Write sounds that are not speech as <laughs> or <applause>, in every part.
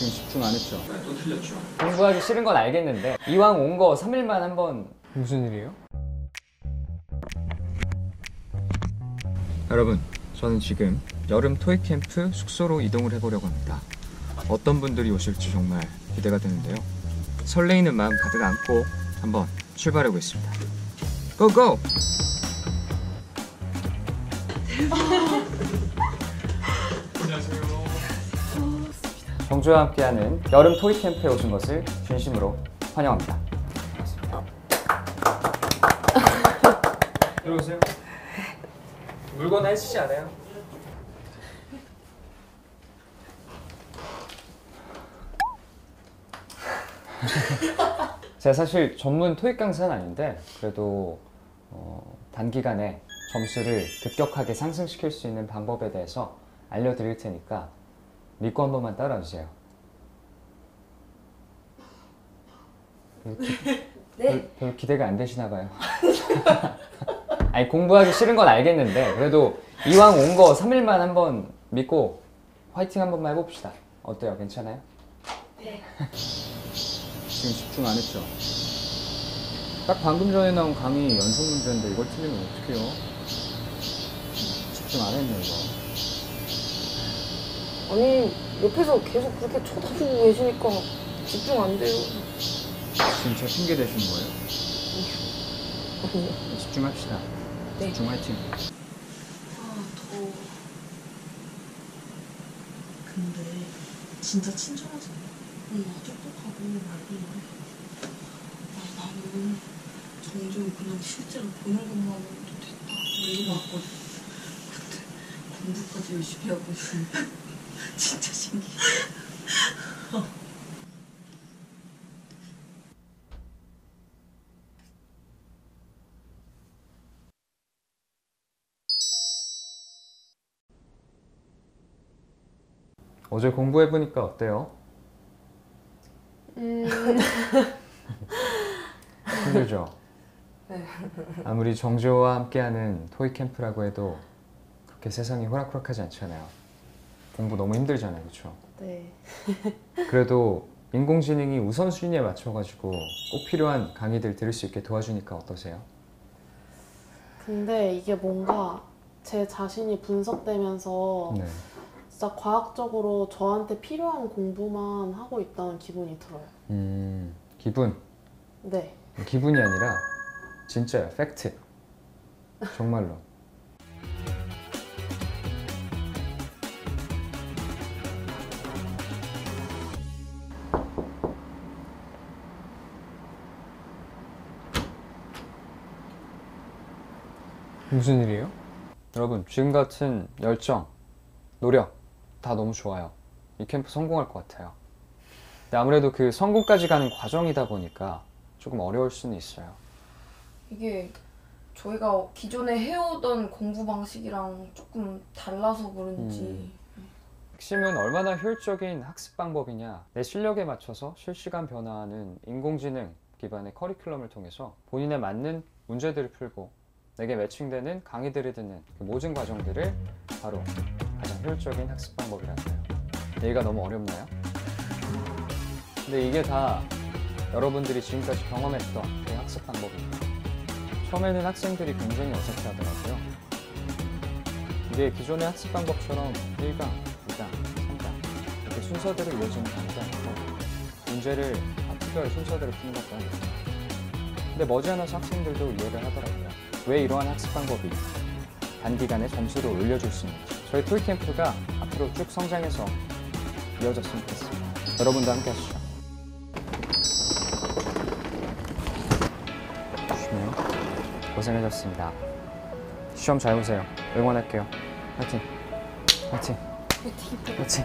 지금 집중 안 했죠? 또 틀렸죠. 공부하기 싫은 건 알겠는데 이왕 온 거 3일만 한번 무슨 일이에요? 여러분, 저는 지금 여름 토익 캠프 숙소로 이동을 해보려고 합니다. 어떤 분들이 오실지 정말 기대가 되는데요. 설레이는 마음 가득 안고 한번 출발해 보겠습니다. 고고! <laughs> 정주와 함께하는 여름 토익 캠프에 오신 것을 진심으로 환영합니다. <laughs> 들어오세요. 물건 해주시지 않아요? <laughs> 제가 사실 전문 토익 강사는 아닌데 그래도 어, 단기간에 점수를 급격하게 상승시킬 수 있는 방법에 대해서 알려드릴 테니까 믿고 한 번만 따라주세요. 별, 기, 별, 별 기대가 안 되시나 봐요. <laughs> 아니 공부하기 싫은 건 알겠는데 그래도 이왕 온 거 3일만 한 번 믿고 화이팅 한 번만 해봅시다. 어때요? 괜찮아요? 지금 집중 안 했죠? 딱 방금 전에 나온 강의 연속 문제인데 이걸 틀리면 어떡해요? 집중 안 했네 이거. 아니 옆에서 계속 그렇게 쳐다보고 계시니까 집중 안 돼요. 지금 제 핑계 대시는 거예요? 아니요. 집중합시다. 네. 집중 화이팅. 아 더워 근데 진짜 친절하지 않아? 응 똑똑하고 말도 아 나는 정종이 그냥 실제로 보는 것만으로도 됐다 이러고 왔거든 근데 공부까지 열심히 하고 있으니까 진짜 신기해 어제 공부해보니까 어때요? 음, <laughs> 힘들죠? 네. 아무리 정지호와 함께하는 토익 캠프라고 해도 그렇게 세상이 호락호락하지 않잖아요. 공부 너무 힘들잖아요, 그렇죠? 네. <laughs> 그래도 인공지능이 우선순위에 맞춰가지고 꼭 필요한 강의들 들을 수 있게 도와주니까 어떠세요? 근데 이게 뭔가 제 자신이 분석되면서 네. 진짜 과학적으로 저한테 필요한 공부만 하고 있다는 기분이 들어요. 음, 기분. 네. 기분이 아니라 진짜요, 팩트. 정말로. 무슨 일이에요? 여러분, 지금 같은 열정, 노력 다 너무 좋아요. 이 캠프 성공할 것 같아요. 근데 아무래도 그 성공까지 가는 과정이다 보니까 조금 어려울 수는 있어요. 이게 저희가 기존에 해오던 공부 방식이랑 조금 달라서 그런지 핵심은 얼마나 효율적인 학습 방법이냐 내 실력에 맞춰서 실시간 변화하는 인공지능 기반의 커리큘럼을 통해서 본인에 맞는 문제들을 풀고 내게 매칭되는 강의들을 듣는 그 모든 과정들을 바로 가장 효율적인 학습 방법이라는데요. 얘기가 너무 어렵나요? 근데 이게 다 여러분들이 지금까지 경험했던 그 학습 방법입니다. 처음에는 학생들이 굉장히 어색해 하더라고요. 이게 기존의 학습 방법처럼 1강, 2강, 3강 이렇게 순서대로 이어지는 강의가 아니고 문제를 파트별 순서대로 푸는 것도 아니고. 근데 머지않아서 학생들도 이해를 하더라고요 왜 이러한 학습 방법이 단기간에 점수를 올려줄 수 있는지. 저희 토익 캠프가 앞으로 쭉 성장해서 이어졌으면 좋겠습니다. 여러분도 함께 하시죠. 조심해요. 고생하셨습니다. 시험 잘 보세요. 응원할게요. 화이팅. 화이팅. 화이팅.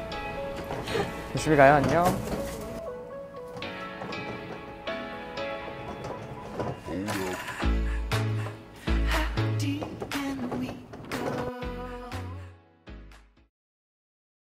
조심히 가요. 안녕. up.